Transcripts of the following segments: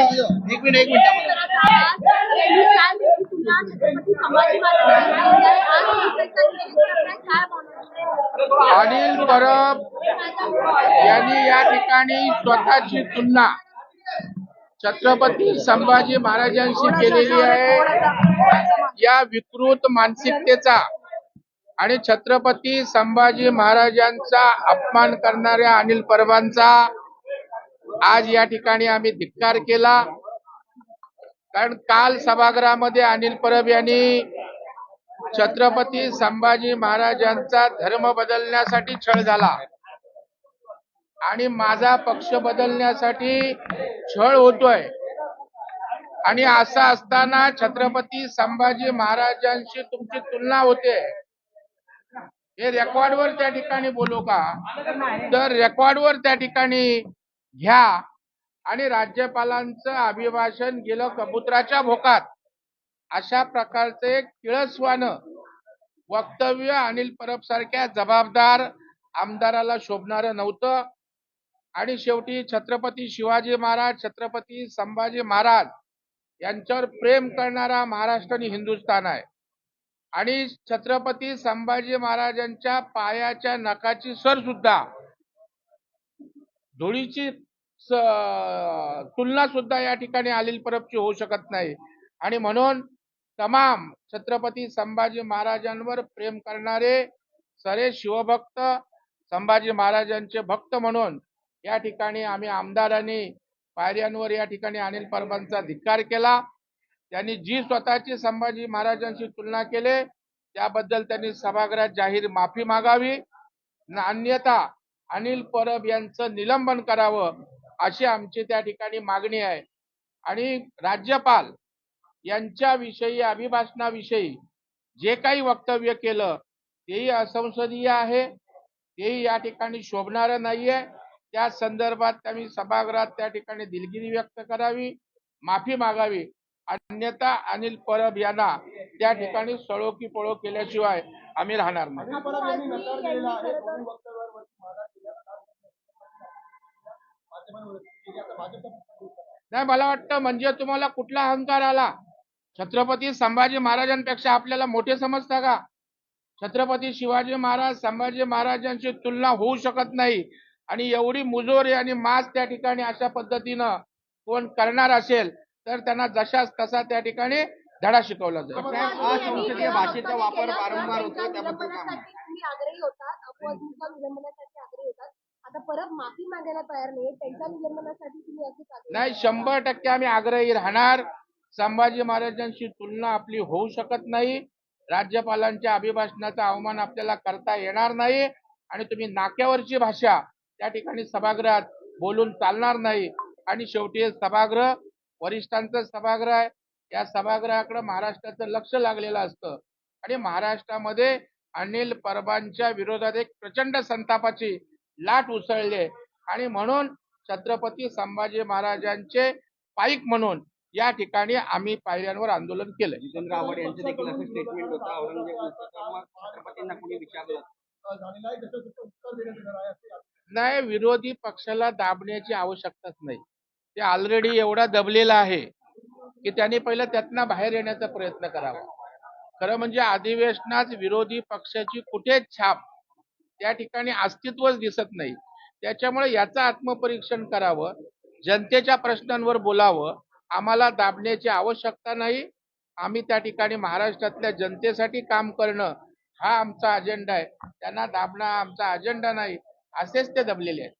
एक मिनिट एक मिनिट अनिल परब यांनी या ठिकाणी स्वतःची तुलना छत्रपती संभाजी महाराजांशी केलेली आहे. या विकृत मानसिकतेचा आणि छत्रपती संभाजी महाराजांचा अपमान करणाऱ्या अनिल परबांचा आज या ठिकाणी आम्ही धिक्कार केला. कारण काल सभागृहामध्ये अनिल परब यांनी छत्रपती संभाजी महाराजांचा धर्म बदलण्यासाठी छळ झाला. आणि माझा पक्ष बदलण्यासाठी छळ होतोय. आणि असं असताना छत्रपती संभाजी महाराजांशी तुमची तुलना होते. हे रेकॉर्डवर त्या ठिकाणी बोलू का? तर रेकॉर्डवर त्या ठिकाणी घ्या. आणि राज्यपालांचं अभिभाषण गेलं कबुतराच्या भोकात. अशा प्रकारचे किळसवानं वक्तव्य अनिल परब सारख्या जबाबदार आमदाराला शोभणारं नव्हतं. आणि शेवटी छत्रपती शिवाजी महाराज छत्रपती संभाजी महाराज यांच्यावर प्रेम करणारा महाराष्ट्र आणि हिंदुस्थान आहे. आणि छत्रपती संभाजी महाराजांच्या पायाच्या नखाची सर सुद्धा धुळीची तुलना सुद्धा या ठिकाणी अनिल परबची होऊ शकत नाही. आणि म्हणून तमाम छत्रपती संभाजी महाराजांवर प्रेम करणारे सरे शिवभक्त संभाजी महाराजांचे भक्त म्हणून या ठिकाणी आम्ही आमदारांनी पायऱ्यांवर या ठिकाणी अनिल परबांचा धिक्कार केला. त्यांनी जी स्वतःची संभाजी महाराजांशी तुलना केली त्याबद्दल त्यांनी सभागृहात जाहीर माफी मागावी. अन्यथा अनिल परब यांचं निलंबन करावं. अशी आमची त्या ठिकाणी मागणी आहे. आणि राज्यपाल यांच्याविषयी अभिभाषणाविषयी जे काही वक्तव्य केलं तेही असंसदीय आहे तेही या ठिकाणी शोभणारं नाहीये. त्या संदर्भात त्यांनी सभागृहात त्या ठिकाणी दिलगिरी व्यक्त करावी माफी मागावी. अन्यथा अनिल परब यांना त्या ठिकाणी सळो की पळो केल्याशिवाय आम्ही राहणार नाही. नाही मला वाटतं म्हणजे तुम्हाला कुठला अहंकार आला? छत्रपती संभाजी महाराजांपेक्षा आपल्याला मोठे समजता का? छत्रपती शिवाजी महाराज संभाजी महाराजांची तुलना होऊ शकत नाही. आणि एवढी मुजोरी आणि मास त्या ठिकाणी अशा पद्धतीनं कोण करणार असेल तर त्यांना जशाच तसा त्या ठिकाणी धडा शिकवला जाईल. भाषेचा वापर वारंवार होतो, त्याबद्दल परत माफी मागायला तयार नाही त्यांच्या निलंबनासाठी तुम्ही असे नाही शंभर टक्के आम्ही आग्रही राहणार. संभाजी महाराजांची तुलना आपली होऊ शकत नाही. राज्यपालांच्या अभिभाषणाचा अवमान आपल्याला करता येणार नाही. आणि तुम्ही नाक्यावरची भाषा त्या ठिकाणी सभागृहात बोलून चालणार नाही. आणि शेवटी हे सभागृह वरिष्ठांचं सभागृह आहे. या सभागृहाकडे महाराष्ट्राचं लक्ष लागलेलं असतं. आणि महाराष्ट्रामध्ये अनिल परबांच्या विरोधात एक प्रचंड संतापाची लाट उसळली. आणि म्हणून छत्रपती संभाजी महाराजांचे पाईक म्हणून या ठिकाणी आम्ही पायऱ्यांवर आंदोलन केलं. जितेंद्र आव्हाड यांचं देखील असं स्टेटमेंट होतं. औरंगजेब छत्रपतींना कोणी विचारलं? नाही विरोधी पक्षाला दाबण्याची आवश्यकताच नाही. ते ऑलरेडी एवढा दबलेला आहे की त्यांनी पहिलं त्यातनं बाहेर येण्याचा प्रयत्न करावा. खरं म्हणजे अधिवेशनात विरोधी पक्षाची कुठेच छाप त्या ठिकाणी अस्तित्वच दिसत नाही. त्याच्यामुळे याचं आत्मपरीक्षण करावं जनतेच्या प्रश्नांवर बोलावं आम्हाला दाबण्याची आवश्यकता नाही. आम्ही त्या ठिकाणी महाराष्ट्रातल्या जनतेसाठी काम करणं हा आमचा अजेंडा आहे. त्यांना दाबणं हा आमचा अजेंडा नाही. असेच ते दबलेले आहेत.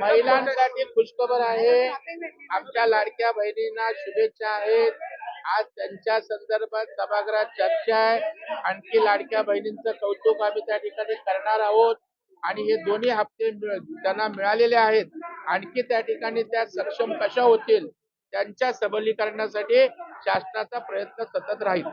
महिलांसाठी खुशखबर आहे. आमच्या लाडक्या बहिणींना शुभेच्छा आहेत. आज त्यांच्या संदर्भात सभागृहात चर्चा आहे. आणखी लाडक्या बहिणींचं कौतुक आम्ही त्या ठिकाणी करणार आहोत. आणि हे दोन्ही हप्ते त्यांना मिळालेले आहेत. आणखी त्या ठिकाणी त्या सक्षम कशा होतील त्यांच्या सबलीकरणासाठी शासनाचा प्रयत्न सतत राहील.